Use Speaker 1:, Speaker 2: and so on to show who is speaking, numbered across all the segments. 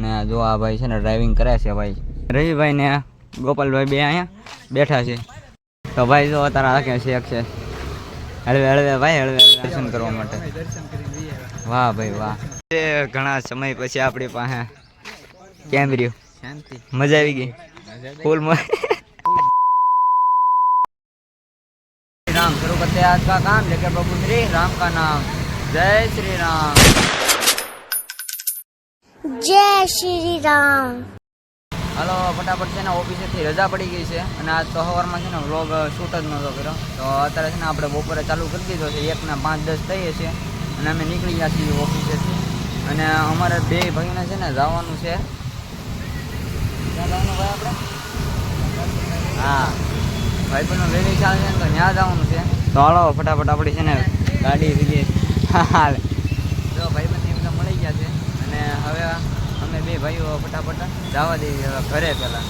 Speaker 1: અને આ જો આ ભાઈ છે ને ડ્રાઇવિંગ કરે છે ભાઈ રવિભાઈ ને ગોપાલભાઈ બે અહીંયા બેઠા છે તો ભાઈ જો તારા રાખે શેખ છે હળવે હળવે ભાઈ હળવે હળવે દર્શન કરવા માટે વાહ ભાઈ વાહ એ ઘણા સમય પછી આપણી પાસે કેમ રહ્યું
Speaker 2: શાંતિ
Speaker 1: મજા આવી ગઈ ફૂલ राम शुरू करते हैं आज का काम लेके प्रभु श्री राम का नाम जय श्री राम
Speaker 3: જય શ્રી રામ
Speaker 1: હલો, ફટાફટ છે ને ઓફિસેથી રજા પડી ગઈ છે અને આજ તો સવારમાં છે ને વ્લોગ શૂટ જ નહોતો કર્યો. તો અત્યારે છે ને આપણે બપોરે ચાલુ કરી દીધો છે, એકના પાંચ દસ થઈએ છીએ અને અમે નીકળી ગયા છીએ ઓફિસેથી. અને અમારે બે ભાઈને છે ને જવાનું છે. હા, ભાઈ પણ વેલી ચાલે છે તો ત્યાં જવાનું છે. તો હાલો, ફટાફટ આપણી છે ને ગાડી થઈ ગઈ હા બે ભાઈઓ ફટાફટ જવા દઈએ ઘરે પહેલાં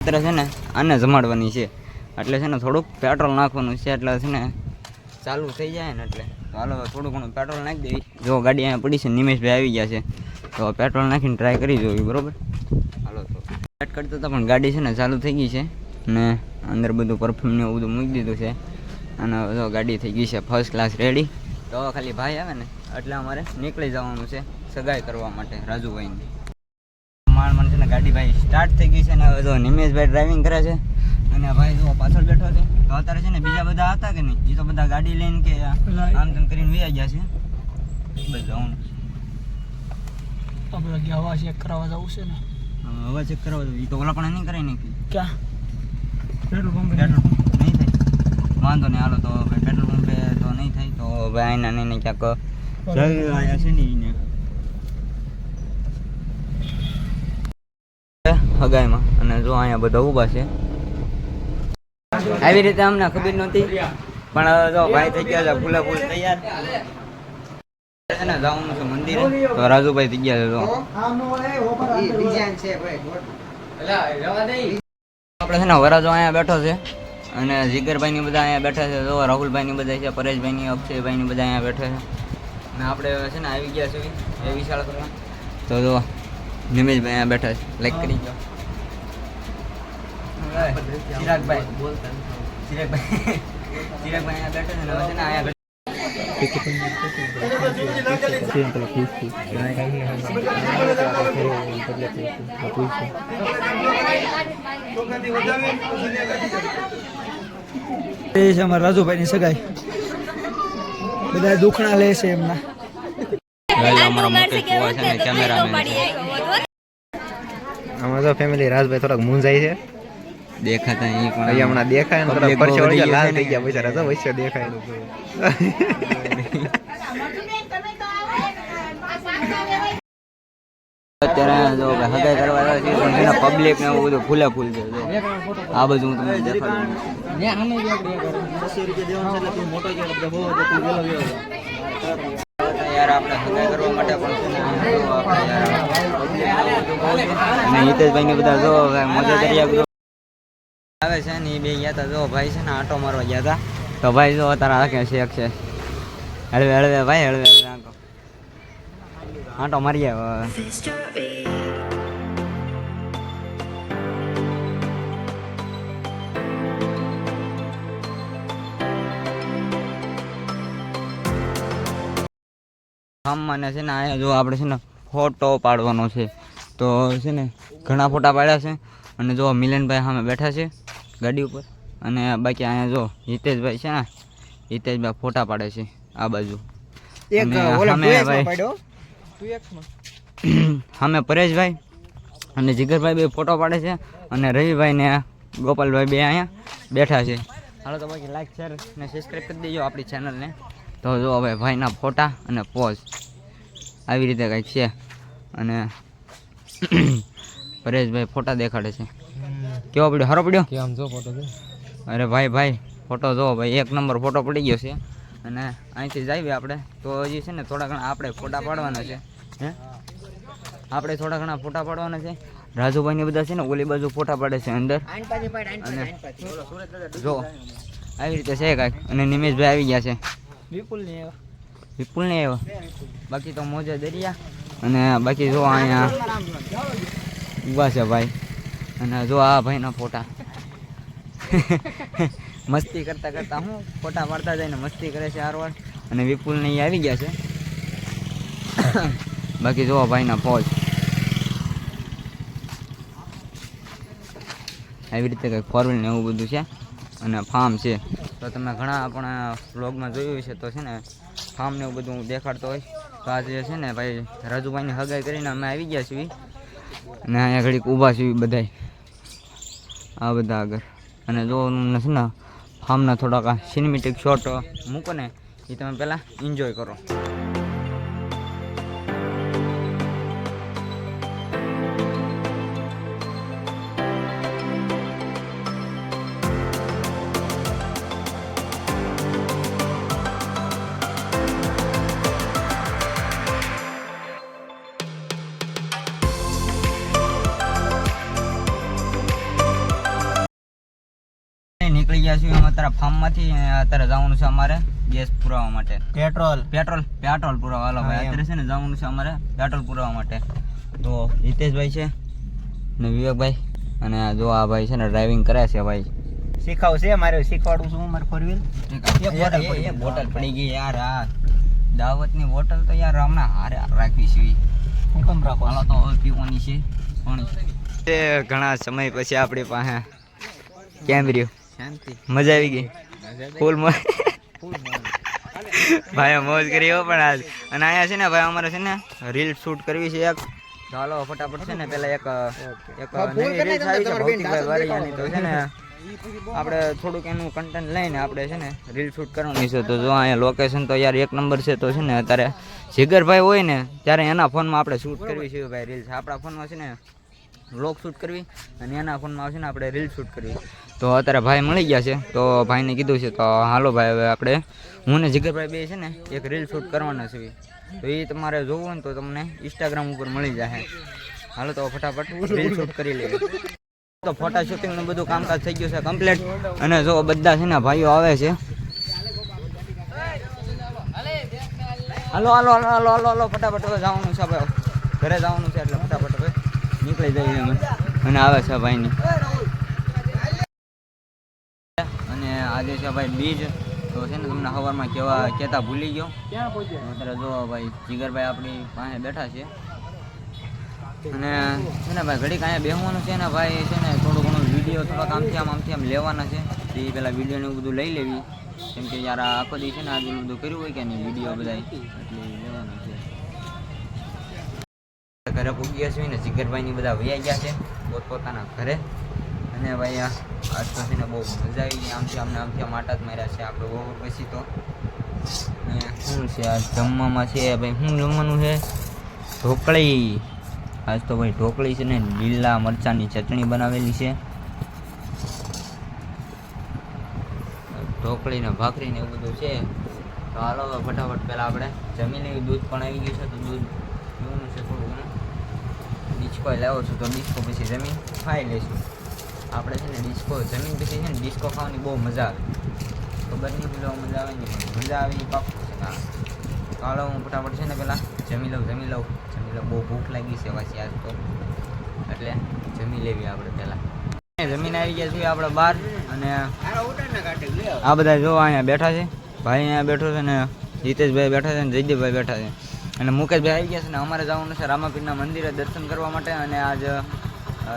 Speaker 1: અત્યારે છે ને આને જમાડવાની છે. એટલે છે ને થોડુંક પેટ્રોલ નાખવાનું છે, એટલે છે ને ચાલુ થઈ જાય ને એટલે. હાલો થોડું ઘણું પેટ્રોલ નાખી દેવી. જો ગાડી અહીંયા પડી છે નિમેશભાઈ આવી ગયા છે. તો પેટ્રોલ નાખીને ટ્રાય કરી જોવી, બરોબર? હાલો તો. સ્ટાર્ટ કરતા હતા પણ ગાડી છે ને ચાલુ થઈ ગઈ છે. ને અંદર બધું પરફ્યુમ ને એવું બધું મૂકી દીધું છે. અને જો ગાડી થઈ ગઈ છે ફર્સ્ટ ક્લાસ રેડી તો ખાલી ભાઈ આવે ને, એટલે અમારે નીકળી જવાનું છે. સગાઈ કરવા માટે રાજુભાઈની. માણ મને છે ને ગાડી ભાઈ સ્ટાર્ટ થઈ ગઈ છે ને હવે જો નિમેશભાઈ ડ્રાઇવિંગ કરે છે અને ભાઈ જો પાછળ બેઠો છે. તો અત્યારે છે ને બીજા બધા હતા કે નહીં? એ તો બધા ગાડી લઈને કે આમ તેમ કરીને વી ગયા છે. બસ જવાનું
Speaker 2: આપણે ગયા હવા ચેક કરાવવા જવું છે ને.
Speaker 1: હવા ચેક કરાવવા જવું. એ તો ઓલા પણ નહીં કરાવી ને
Speaker 2: ક્યાં? પેટ્રોલ પંપ
Speaker 1: પેટ્રોલ પંપ નહીં થાય. વાંધો નહીં હાલો તો પેટ્રોલ પંપે તો નહીં થાય. તો ભાઈ આઈના નહીં નહીં ક્યાંક આવ્યા છે ને એને હગાઈમાં અને જો અહીંયા બધા ઊભા છે. આવી રીતે અમને ખબર નહોતી. પણ હવે જો ભાઈ થઈ ગયા છે ફૂલે ફૂલ તૈયાર. છે ને જવાનું છે મંદિરે. તો રાજુભાઈ થઈ ગયા છે જો. આપણે છે ને વરાજો અહીંયા બેઠો છે. અને જીગરભાઈ ની બધા અહીંયા બેઠા છે જો. રાહુલભાઈ ની બધા છે પરેશભાઈ ની અક્ષયભાઈ ની બધા અહીંયા બેઠા છે. અને આપણે છે ને આવી ગયા છે એ વિશાળ કરવા તો જો નિમેશભાઈ અહીંયા બેઠા છે. લાઈક કરી દો. ચિરાગભાઈ ચિરાગભાઈ ચિરાગભાઈ અહીંયા બેઠા છે હવે છે ને અહીંયા
Speaker 2: એ છે અમારા રાજુભાઈની સગાઈ. બધા દુખણા લે છે એમના.
Speaker 1: અમારા
Speaker 4: ફેમિલી રાજભાઈ થોડાક મૂંઝાય છે.
Speaker 1: દેખાતા અહીં પણ
Speaker 4: અહીંયા હમણાં દેખાય ને પરસેવો
Speaker 1: વધી
Speaker 4: વળી લાલ થઈ ગયા. બિચારા તો વૈશ્ય દેખાય
Speaker 1: અત્યારે જો હગાઈ કરવા જાય છે પણ એના પબ્લિક ને એવું બધું ફૂલે ફૂલ છે આ બધું હું તમને દેખાડું યાર આપણે હગાઈ કરવા માટે પણ. અને હિતેશભાઈ ને બધા જો મજા બધું આવે છે ને એ બે ગયા હતા જો ભાઈ છે ને આટો મારવા ગયા હતા તો ભાઈ જો તારા હાકે શેક છે. હળવે હળવે ભાઈ, હળવે હળવે આંકો. આંટો મારી આમ મને છે ને અહીંયા જો આપણે છે ને ફોટો પાડવાનો છે. તો છે ને ઘણા ફોટા પાડ્યા છે. અને જો મિલનભાઈ સામે બેઠા છે ગાડી ઉપર. અને બાકી અહીંયા જો હિતેશભાઈ છે ને હિતેશભાઈ ફોટા પાડે છે આ બાજુ. સામે પરેશભાઈ અને જીગરભાઈ બે ફોટો પાડે છે અને રવિભાઈ ને ગોપાલભાઈ બે અહીંયા બેઠા છે. હાલો તો બાકી લાઈક શેર ને સબસ્ક્રાઈબ કરી દેજો આપણી ચેનલને તો જો હવે ભાઈના ફોટા અને પોઝ આવી રીતે કંઈક છે. અને પરેશભાઈ ફોટા દેખાડે છે. કેવો પડ્યો? સારો પડ્યો?
Speaker 2: કે આમ જો ફોટો
Speaker 1: અરે ભાઈ ભાઈ ફોટો જો ભાઈ એક નંબર ફોટો પડી ગયો છે. અને અહીંથી જઈએ આપણે. તો હજી છે ને થોડા ઘણા આપણે ફોટા પાડવાના છે. હે? આપણે થોડા ઘણા ફોટા પાડવાના છે. રાજુભાઈ ને બધા છે ને ઓલી બાજુ ફોટા પાડે છે અંદર. અને જો આવી રીતે છે કાંઈક. અને નિમેશભાઈ આવી ગયા છે.
Speaker 2: વિપુલની
Speaker 1: વિપુલ ને આવ્યો બાકી તો મોજે દરિયા. અને બાકી જો અહીંયા ઊભા છે ભાઈ. અને જો આ ભાઈના ફોટા. મસ્તી કરતા કરતા હું ફોટા પાડતા જઈને મસ્તી કરે છે આરવાર અને વિપુલ ને આવી ગયા છે. બાકી જો ભાઈના ફોજ આવી રીતે કંઈક ફોર ને એવું બધું છે. અને ફાર્મ છે. તો તમે ઘણા આપણા વ્લોગમાં જોયું છે તો છે ને ફાર્મ ને એવું બધું દેખાડતો હોય. તો આજે છે ને ભાઈ રાજુભાઈની હગાઈ કરીને અમે આવી ગયા છીએ. અને અહીંયા ઘડીક ઊભા છીએ બધાય. આ બધા આગળ. અને જો નથી ને ફાર્મના થોડાક સિનેમેટિક શોટ મૂકો ને, એ તમે પહેલાં એન્જોય કરો. ગયા છીએ અમે અત્યારે ફાર્મમાંથી અત્યારે જવાનું છે અમારે ગેસ પુરાવા માટે.
Speaker 4: પેટ્રોલ.
Speaker 1: પેટ્રોલ પેટ્રોલ પુરાવા. હાલો ભાઈ અત્યારે છે ને જવાનું છે અમારે પેટ્રોલ પુરાવા માટે. તો હિતેશભાઈ છે ને વિવેકભાઈ અને જો આ ભાઈ છે ને ડ્રાઇવિંગ કરે છે ભાઈ.
Speaker 4: શીખવશે મારે શીખવાડું છું મારે ફોર વ્હીલ
Speaker 1: બોટલ પડી ગઈ યાર આ દાવતની બોટલ તો યાર હમણાં હારે રાખવી છે. ઈ.
Speaker 4: હું કેમ રાખો?
Speaker 1: હાલો તો હવે પીવાની છે. પાણી તે ઘણા સમય પછી આપણી પાસે કેમ રહ્યું?
Speaker 4: શાંતિ.
Speaker 1: મજા આવી ગઈ. ફૂલ મોજ. ભાઈ મોજ કરી હો પણ આજ. અને અહીંયા છે ને ભાઈ અમારે છે ને રીલ શૂટ કરવી છે એક. ચાલો ફટાફટ છે ને પેલા એક એક નવી reels આવી છે ભૌતિકભાઈ વારિયાની તો છે ને આપણે થોડુંક એનું કન્ટેન્ટ લઈને આપણે છે ને રીલ શૂટ કરવાની છે. તો જો અહીંયા લોકેશન તો યાર એક નંબર છે તો છે ને અત્યારે જીગરભાઈ હોય ને ત્યારે એના ફોનમાં આપણે શૂટ કરવી છે ભાઈ રીલ્સ. આપણા ફોનમાં છે ને વ્લોગ શૂટ કરવી અને એના ફોનમાં છે ને આપણે રીલ શૂટ કરવી. તો અત્યારે ભાઈ મળી ગયા છે. તો ભાઈને કીધું છે, તો હાલો ભાઈ, હવે આપણે હું ને જીગરભાઈ બે છે ને, એક રીલ શૂટ કરવાના છે. તો એ તમારે જોવું ને તો તમને ઇન્સ્ટાગ્રામ ઉપર મળી જશે હાલો તો ફટાફટ રીલ શૂટ કરી લઈએ. તો ફોટા શૂટિંગનું બધું કામકાજ થઈ ગયું છે કમ્પ્લીટ અને જો બધા છે ને ભાઈઓ આવે છે. હાલો હાલો હાલો હાલો હાલો હાલો, ફટાફટ હવે જવાનું છે ભાઈ ઘરે જવાનું છે એટલે ફટાફટ હવે નીકળી જઈએ અમે. અને આવે છે ભાઈની અને આજે છે ભાઈ બીજ. તો છે ને તમને સવારમાં કેવા કહેતા ભૂલી ગયો. અત્યારે જો ભાઈ જીગરભાઈ આપણી પાસે બેઠા છે. અને છે ને ભાઈ ઘડીક અહીંયા બેસવાનું છે ને ભાઈ છે ને થોડું ઘણું વીડિયો થોડાક આમથી આમ આમથી આમ લેવાના છે. એ પેલા વીડિયો ને એવું બધું લઈ લેવી. કેમ કે યાર આખો દી છે ને આજે બધું કર્યું હોય કે નહીં વીડિયો બધા એટલે લેવાના છે. ઘરે પૂગ્યા ગયા છે ને જીગરભાઈની બધા વૈયા ગયા છે પોતપોતાના ઘરે. અને ભાઈ આજ તો ને બહુ મજા આવી ગઈ. આમથી અમને આમથી માટા જ માર્યા છે આપણે બહુ પછી તો. શું છે, આ જમવામાં છે ભાઈ, શું જમવાનું છે? ઢોકળી. આજ તો ભાઈ ઢોકળી છે ને, લીલા મરચાંની ચટણી બનાવેલી છે. ઢોકળી ને ભાખરી ને એવું બધું છે. તો હાલો ફટાફટ પહેલાં આપણે જમી લેવી દૂધ પણ આવી ગયું છે, તો દૂધ પીવાનું છે થોડું ઘણું. ડિસ્કો લાવો છું તો ડિસ્કો પછી જમીન ખાઈ લઈશું. આપણે છે ને ડિસ્કો જમીન પછી છે ને ડિસ્કો ખાવાની બહુ મજા આવે. ખબર નહીં પેલો મજા આવે ને? મજા આવે એ પાકું છે. હા. કાળો હું ફટાફટ છે ને પહેલાં જમી લઉં જમી લઉં. જમી લઉં. બહુ ભૂખ લાગી છે વાસી આજ તો. એટલે જમી લેવી આપણે પહેલાં જમીન આવી ગયા છીએ આપણે બહાર અને આ બધા જો અહીંયા બેઠા છે. ભાઈ અહીંયા બેઠો છે ને જીતેશભાઈ બેઠા છે ને જયદેવભાઈ બેઠા છે. અને મુકેશભાઈ આવી ગયા છે ને અમારે જવાનું છે રામાપીરના મંદિરે દર્શન કરવા માટે અને આજ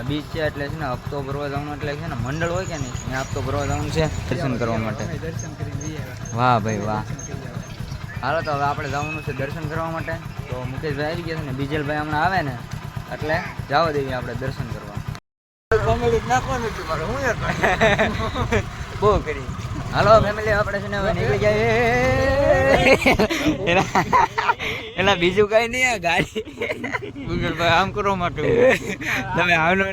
Speaker 1: બીચ છે એટલે છે ને હપ્તો ભરવા જવાનું એટલે છે ને મંડળ હોય કે નહીં ત્યાં હપ્તો ભરવા જવાનું છે દર્શન કરવા માટે. વાહ ભાઈ વાહ. હાલો તો હવે આપણે જવાનું છે દર્શન કરવા માટે. તો મુકેશભાઈ આવી ગયા છે ને બીજલભાઈ હમણાં આવે ને એટલે જવા દેવી આપણે દર્શન કરવા. બહુ કરી. હાલો ફેમિલી આપણે છે ને હવે નીકળી જાય એટલે બીજું કઈ નહીં આ ગાડી
Speaker 2: ભાઈ આમ કરો માટે.
Speaker 1: તમે હાલો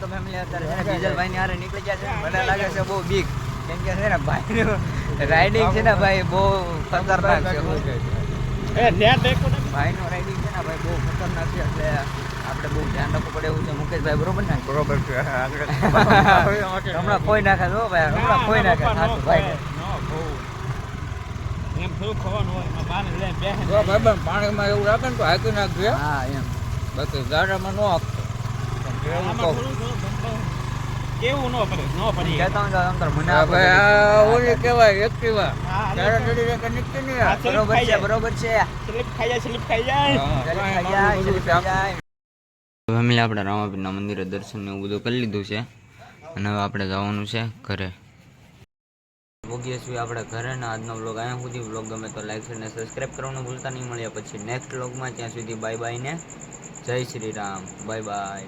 Speaker 1: તો ફેમિલી અત્યારે છે ને ડીઝલભાઈ ની હારે નીકળી ગયા છે. મને લાગે છે બહુ બીક કેમ કે છે ને ભાઈ રાઇડિંગ છે ને ભાઈ બહુ ખતરનાક છે. ભાઈ નું રાઇડિંગ છે ને ભાઈ બહુ ખતરનાક છે. એટલે આપણે બહુ ધ્યાન રાખવું પડે એવું છે. મુકેશભાઈ બરોબર ને?
Speaker 2: બરોબર છે.
Speaker 1: હમણાં કોઈ નાખે જો ભાઈ હમણાં કોઈ નાખે સાચું ભાઈ
Speaker 5: એમ થોડું ખવાનું હોય એમાં લઈને બેસે
Speaker 6: જો પાણીમાં એવું રાખે ને તો હાકી નાખજે.
Speaker 1: હા એમ.
Speaker 6: બાકી ગાડામાં ન આપતો પણ એવું
Speaker 5: આમાં
Speaker 6: કહું.
Speaker 5: થોડું થોડું ગમતો કેવું ન પડે ન પડી
Speaker 1: કહેતા હું તો મને
Speaker 6: હા
Speaker 1: આપો
Speaker 6: ભાઈ
Speaker 1: બધી.
Speaker 6: આ ઓલી કહેવાય એક્ટિવા.
Speaker 5: હા,
Speaker 6: તારા રે કે નીકળી નહીં.
Speaker 5: હા,
Speaker 6: આ.
Speaker 5: સ્લીપ
Speaker 1: બરોબર છે બરોબર છે.
Speaker 5: સ્લીપ ખાઈ જાય સ્લીપ ખાઈ જાય.
Speaker 6: હા,
Speaker 1: ખાઈ જાય,
Speaker 6: મારું
Speaker 1: ખાઈ જાય. ફેમિલી આપણે રામાપીરના મંદિરે દર્શન ને એવું બધું કરી લીધું છે. અને હવે આપણે જવાનું છે ઘરે. ભોગીએ છીએ આપણે ઘરે ને આજનો બ્લોગ અહીંયા સુધી. બ્લોગ ગમે તો લાઈક અને સબસ્ક્રાઈબ કરવાનું ભૂલતા નહીં. મળ્યા પછી નેક્સ્ટ બ્લોગમાં ત્યાં સુધી બાય બાય ને જય શ્રી રામ. Bye bye